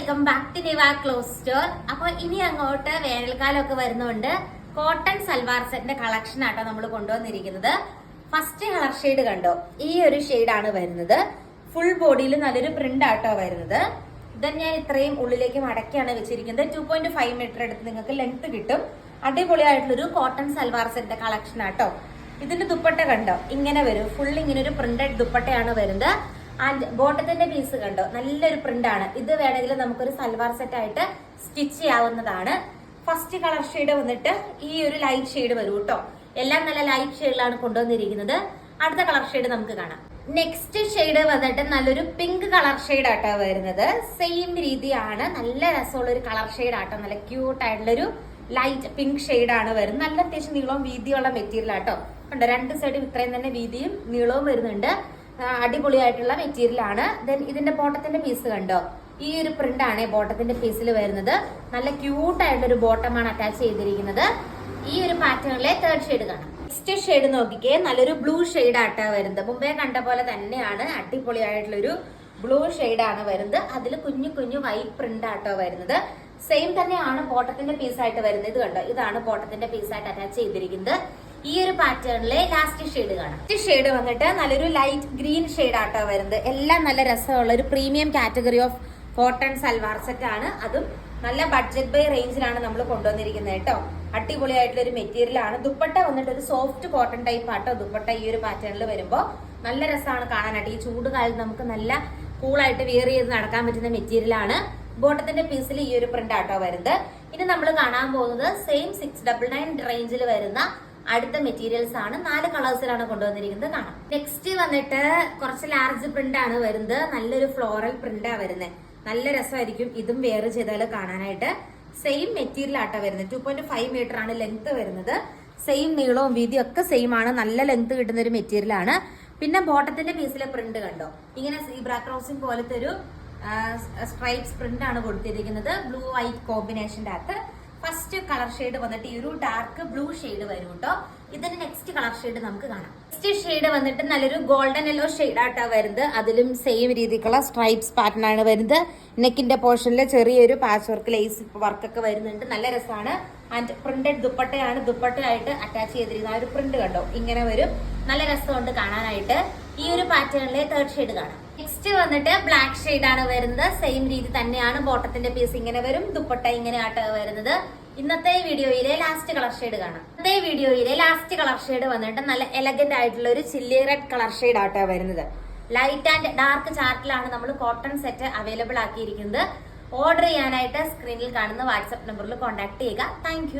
Welcome back to Niva clothes store അപ്പൊ ഇനി അങ്ങോട്ട് വേനൽക്കാലം ഒക്കെ വരുന്നതുകൊണ്ട് കോട്ടൺ സൽവാർ സെറ്റിന്റെ കളക്ഷൻ ആട്ടോ നമ്മൾ കൊണ്ടുവന്നിരിക്കുന്നത്. ഫസ്റ്റ് കളർ ഷെയ്ഡ് കണ്ടോ? ഈ ഒരു ഷെയ്ഡാണ് വരുന്നത്. ഫുൾ ബോഡിയിൽ നല്ലൊരു പ്രിന്റ് ആട്ടോ വരുന്നത്. ഇതൻ ഞാൻ ഇത്രയും ഉള്ളിലേക്ക് മടക്കിയാണ് വെച്ചിരിക്കുന്നത്. ടു പോയിന്റ് ഫൈവ് മീറ്റർ എടുത്ത് നിങ്ങൾക്ക് ലെങ്ത് കിട്ടും. അടിപൊളിയായിട്ടുള്ളൊരു കോട്ടൺ സൽവാർ സെറ്റിന്റെ കളക്ഷൻ ആട്ടോ. ഇതിന്റെ ദുപ്പട്ട കണ്ടോ? ഇങ്ങനെ വരും. ഫുൾ ഇങ്ങനെ ഒരു പ്രിന്റഡ് ദുപ്പട്ടയാണ് വരുന്നത്. ആൻഡ് ബോട്ടത്തിന്റെ പീസ് കണ്ടോ? നല്ലൊരു പ്രിന്റ് ആണ്. ഇത് വേണമെങ്കിൽ നമുക്കൊരു സൽവാർ സെറ്റ് ആയിട്ട് സ്റ്റിച്ച് ചെയ്യാവുന്നതാണ്. ഫസ്റ്റ് കളർ ഷെയ്ഡ് വന്നിട്ട് ഈ ഒരു ലൈറ്റ് ഷെയ്ഡ് വരും കേട്ടോ എല്ലാം നല്ല ലൈറ്റ് ഷെയ്ഡിലാണ് കൊണ്ടുവന്നിരിക്കുന്നത്. അടുത്ത കളർ ഷെയ്ഡ് നമുക്ക് കാണാം. നെക്സ്റ്റ് ഷെയ്ഡ് വന്നിട്ട് നല്ലൊരു പിങ്ക് കളർ ഷെയ്ഡ് ആട്ടോ വരുന്നത്. സെയിം രീതിയാണ്. നല്ല രസമുള്ള ഒരു കളർ ഷെയ്ഡ് ആട്ടോ. നല്ല ക്യൂട്ട് ആയിട്ടുള്ളൊരു ലൈറ്റ് പിങ്ക് ഷെയ്ഡ് ആണ് വരുന്നത്. നല്ല അത്യാവശ്യം നീളവും വീതിയുള്ള മെറ്റീരിയൽ ആട്ടോ. ഉണ്ട് രണ്ട് സൈഡും ഇത്രയും തന്നെ വീതിയും നീളവും വരുന്നുണ്ട്. അടിപൊളിയായിട്ടുള്ള മെറ്റീരിയൽ ആണ് ദെൻ ഇതിന്റെ ബോട്ടത്തിന്റെ പീസ് കണ്ടോ? ഈ ഒരു പ്രിന്റ് ആണ് ബോട്ടത്തിന്റെ പീസിൽ വരുന്നത്. നല്ല ക്യൂട്ട് ആയിട്ടുള്ള ഒരു ബോട്ടമാണ് അറ്റാച്ച് ചെയ്തിരിക്കുന്നത്. ഈ ഒരു പാറ്റേണിലെ തേർഡ് ഷെയ്ഡ് കാണാം. നെക്സ്റ്റ് ഷെയ്ഡ് നോക്കിക്കേ. നല്ലൊരു ബ്ലൂ ഷെയ്ഡ് ആട്ടാ വരുന്നത്. മുമ്പേ കണ്ട പോലെ തന്നെയാണ്. അടിപൊളിയായിട്ടുള്ളൊരു ബ്ലൂ ആണ് വരുന്നത്. അതിൽ കുഞ്ഞു കുഞ്ഞു വൈറ്റ് പ്രിന്റ് ആട്ടോ വരുന്നത്. സെയിം തന്നെയാണ് ബോട്ടത്തിന്റെ പീസായിട്ട് വരുന്നത്. ഇത് കണ്ടോ? ഇതാണ് ബോട്ടത്തിന്റെ പീസായിട്ട് അറ്റാച്ച് ചെയ്തിരിക്കുന്നത്. ഈ ഒരു പാറ്റേണിലെ ലാസ്റ്റ് ഷെയ്ഡ് കാണാം. ലാസ്റ്റ് ഷെയ്ഡ് വന്നിട്ട് നല്ലൊരു ലൈറ്റ് ഗ്രീൻ ഷെയ്ഡ് ആട്ടോ വരുന്നത്. എല്ലാം നല്ല രസമുള്ള ഒരു premium category of cotton salwar set ആണ്. അതും നല്ല ബഡ്ജറ്റ് ബൈ റേഞ്ചിലാണ് നമ്മൾ കൊണ്ടുവന്നിരിക്കുന്നത് കേട്ടോ. അടിപൊളിയായിട്ടുള്ള ഒരു മെറ്റീരിയൽ ആണ്. ദുപ്പട്ട വന്നിട്ട് ഒരു സോഫ്റ്റ് കോട്ടൺ ടൈപ്പ് ആട്ടോ. ദുപ്പട്ട ഈ ഒരു പാറ്റേണിൽ വരുമ്പോൾ നല്ല രസമാണ് കാണാനായിട്ട്. ഈ ചൂട് കാലത്ത് നമുക്ക് നല്ല കൂളായിട്ട് വിയർ ചെയ്ത് നടക്കാൻ പറ്റുന്ന മെറ്റീരിയൽ ആണ്. ബോട്ടത്തിന്റെ പീസിൽ ഈ ഒരു പ്രിന്റ് ആട്ടോ വരുന്നത്. ഇനി നമ്മൾ കാണാൻ പോകുന്നത് സെയിം സിക്സ് ഡബിൾ നയൻ റേഞ്ചിൽ വരുന്ന അടുത്ത മെറ്റീരിയൽസ് ആണ്. നാല് കളേഴ്സിലാണ് കൊണ്ടുവന്നിരിക്കുന്നത്. കാണാം. നെക്സ്റ്റ് വന്നിട്ട് കുറച്ച് ലാർജ് പ്രിന്റ് ആണ് വരുന്നത്. നല്ലൊരു ഫ്ലോറൽ പ്രിന്റ് വരുന്നത് നല്ല രസമായിരിക്കും ഇതും വെയർ ചെയ്താൽ കാണാനായിട്ട്. സെയിം മെറ്റീരിയൽ ആട്ടാ വരുന്നത്. ടു പോയിന്റ് ഫൈവ് മീറ്റർ ആണ് ലെങ്ത് വരുന്നത്. സെയിം നീളവും വീതിയും ഒക്കെ സെയിം ആണ്. നല്ല ലെങ്ത് കിട്ടുന്ന ഒരു മെറ്റീരിയൽ ആണ്. പിന്നെ ബോട്ടത്തിന്റെ പീസിലെ പ്രിന്റ് കണ്ടോ? ഇങ്ങനെ സീബ്ര ക്രോസിംഗ് പോലത്തെ ഒരു സ്ട്രൈപ്സ് പ്രിന്റ് ആണ് കൊടുത്തിരിക്കുന്നത്. ബ്ലൂ വൈറ്റ് കോമ്പിനേഷന്റെ അകത്ത്. ഫസ്റ്റ് കളർ ഷെയ്ഡ് വന്നിട്ട് ഈ ഒരു ഡാർക്ക് ബ്ലൂ ഷെയ്ഡ് വരും കേട്ടോ ഇതിന്റെ നെക്സ്റ്റ് കളർ ഷെയ്ഡ് നമുക്ക് കാണാം. നെക്സ്റ്റ് ഷെയ്ഡ് വന്നിട്ട് നല്ലൊരു ഗോൾഡൻ യെല്ലോ ഷെയ്ഡ് ആയിട്ടാ വരുന്നത്. അതിലും സെയിം രീതിക്കുള്ള സ്ട്രൈപ്സ് പാറ്റേൺ ആണ് വരുന്നത്. നെക്കിന്റെ പോർഷനിൽ ചെറിയൊരു പാച്ച് വർക്ക് ലേസ് വർക്ക് ഒക്കെ വരുന്നുണ്ട്. നല്ല രസമാണ്. ആൻഡ് പ്രിന്റഡ് ദുപ്പട്ടയാണ്. ദുപ്പട്ടയായിട്ട് അറ്റാച്ച് ചെയ്തിരിക്കുന്ന ആ ഒരു പ്രിന്റ് കണ്ടോ? ഇങ്ങനെ വരും. നല്ല രസമുണ്ട് കാണാനായിട്ട്. ഈ ഒരു പാറ്റേണിലെ തേർഡ് ഷെയ്ഡ് കാണാം. നെക്സ്റ്റ് വന്നിട്ട് ബ്ലാക്ക് ഷെയ്ഡ് ആണ് വരുന്നത്. സെയിം രീതി തന്നെയാണ് ബോട്ടത്തിന്റെ പീസ് ഇങ്ങനെ വരും ദുപ്പട്ട ഇങ്ങനെ ആട്ട് വരുന്നത്. ഇന്നത്തെ വീഡിയോയിലെ ലാസ്റ്റ് കളർ ഷെയ്ഡ് കാണാം. ഇന്നത്തെ വീഡിയോയിലെ ലാസ്റ്റ് കളർ ഷെയ്ഡ് വന്നിട്ട് നല്ല എലഗന്റ് ആയിട്ടുള്ള ഒരു ചില്ലി റെഡ് കളർ ഷെയ്ഡ് ആട്ടോ വരുന്നത്. ലൈറ്റ് ആൻഡ് ഡാർക്ക് ചാർട്ടിലാണ് നമ്മൾ കോട്ടൺ സെറ്റ് അവൈലബിൾ ആക്കിയിരിക്കുന്നത്. ഓർഡർ ചെയ്യാനായിട്ട് സ്ക്രീനിൽ കാണുന്ന വാട്സ്ആപ്പ് നമ്പറിൽ കോൺടാക്ട് ചെയ്യുക. താങ്ക്